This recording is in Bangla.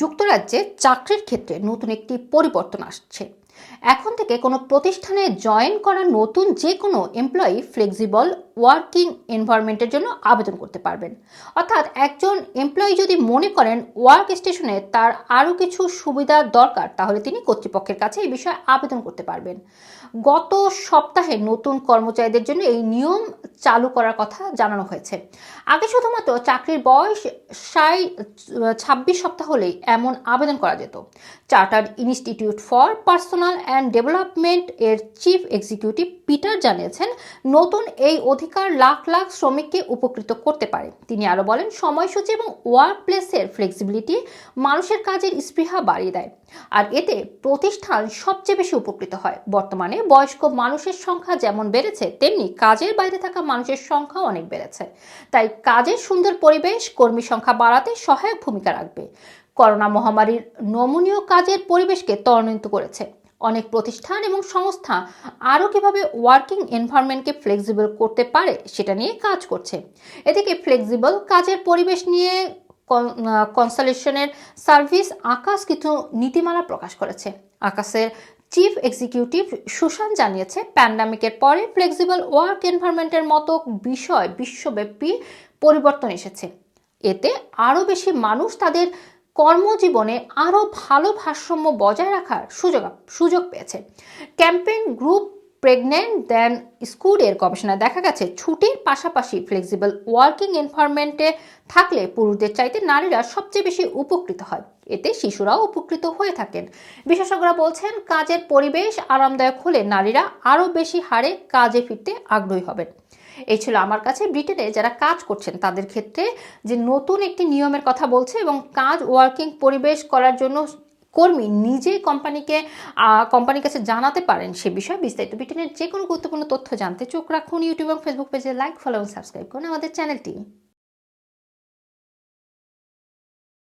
যুক্তরাজ্যে চাকরির ক্ষেত্রে নতুন একটি পরিবর্তন আসছে। এখন থেকে কোনো প্রতিষ্ঠানে জয়েন করা নতুন যে কোনো এমপ্লয়ি ফ্লেক্সিবল ওয়ার্কিং এনভায়রনমেন্টের জন্য আবেদন করতে পারবেন। অর্থাৎ একজন এমপ্লয়ি যদি মনে করেন ওয়ার্ক স্টেশনে তার আরও কিছু সুবিধা দরকার, তাহলে তিনি কর্তৃপক্ষের কাছে এই বিষয়ে আবেদন করতে পারবেন। গত সপ্তাহে নতুন কর্মচারীদের জন্য এই নিয়ম চালু করার কথা জানানো হয়েছে। আগে শুধুমাত্র চাকরির বয়স ষাট ছাব্বিশ সপ্তাহ হলেই এমন আবেদন করা যেত। Chartered institute for personal and development এর চিফ এক্সিকিউটিভ পিটার জানিয়েছেন, নতুন এই অধিকার লাখ লাখ শ্রমিককে উপকৃত করতে পারে। তিনি আরও বলেন, সময়সূচি এবং ওয়ার্ক প্লেসের ফ্লেক্সিবিলিটি মানুষের কাজের স্পৃহা বাড়িয়ে দেয়, আর এতে প্রতিষ্ঠান সবচেয়ে বেশি উপকৃত হয়। বর্তমানে বয়স্ক মানুষের সংখ্যা যেমন বেড়েছে, তেমনি কাজের বাইরে থাকা মানুষের সংখ্যাও অনেক বেড়েছে। তাই কাজের সুন্দর পরিবেশ, কর্মী সংখ্যা বাড়াতে সহায়ক ভূমিকা রাখবে। করোনা মহামারীর নমনীয় কাজের পরিবেশকে ত্বরান্বিত করেছে। অনেক প্রতিষ্ঠান এবং সংস্থা আরও কীভাবে ওয়ার্কিং এনভায়রনমেন্টকে ফ্লেক্সিবল করতে পারে সেটা নিয়ে কাজ করছে। এদিকে ফ্লেক্সিবল কাজের পরিবেশ নিয়ে কনসালেশনের সার্ভিস আকাশ কিছু নীতিমালা প্রকাশ করেছে। আকাশের চিফ এক্সিকিউটিভ সুশান জানিয়েছে প্যান্ডামিকের পরে ফ্লেক্সিবল ওয়ার্ক এনভায়রনমেন্টের মতো বিষয় বিশ্বব্যাপী পরিবর্তন এসেছে। এতে আরও বেশি মানুষ তাদের কর্মজীবনে আরও ভালো ভারসাম্য বজায় রাখার সুযোগ সুযোগ পেয়েছে। ক্যাম্পেইন গ্রুপ প্রেগনেন্ট দেন স্কুলের গবেষণায় দেখা গেছে, ছুটির পাশাপাশি ফ্লেক্সিবল ওয়ার্কিং এনভায়রনমেন্টে থাকলে পুরুষদের চাইতে নারীরা সবচেয়ে বেশি উপকৃত হয়। এতে শিশুরাও উপকৃত হয়ে থাকেন। বিশেষজ্ঞরা বলছেন, কাজের পরিবেশ আরামদায়ক হলে নারীরা আরও বেশি হারে কাজে ফিরতে আগ্রহী হবেন। এই ছিল আমার কাছে ব্রিটেনে যারা কাজ করছেন, তাদের ক্ষেত্রে যে নতুন একটি নিয়মের কথা বলছে এবং কাজ ওয়ার্কিং পরিবেশ করার জন্য কর্মী নিজেই কোম্পানিকে কোম্পানির কাছে জানাতে পারেন সে বিষয়ে বিস্তারিত। ব্রিটেনের যে কোনো গুরুত্বপূর্ণ তথ্য জানতে চোখ রাখুন ইউটিউব এবং ফেসবুক পেজে লাইক, ফলো এবং সাবস্ক্রাইব করুন আমাদের চ্যানেলটি।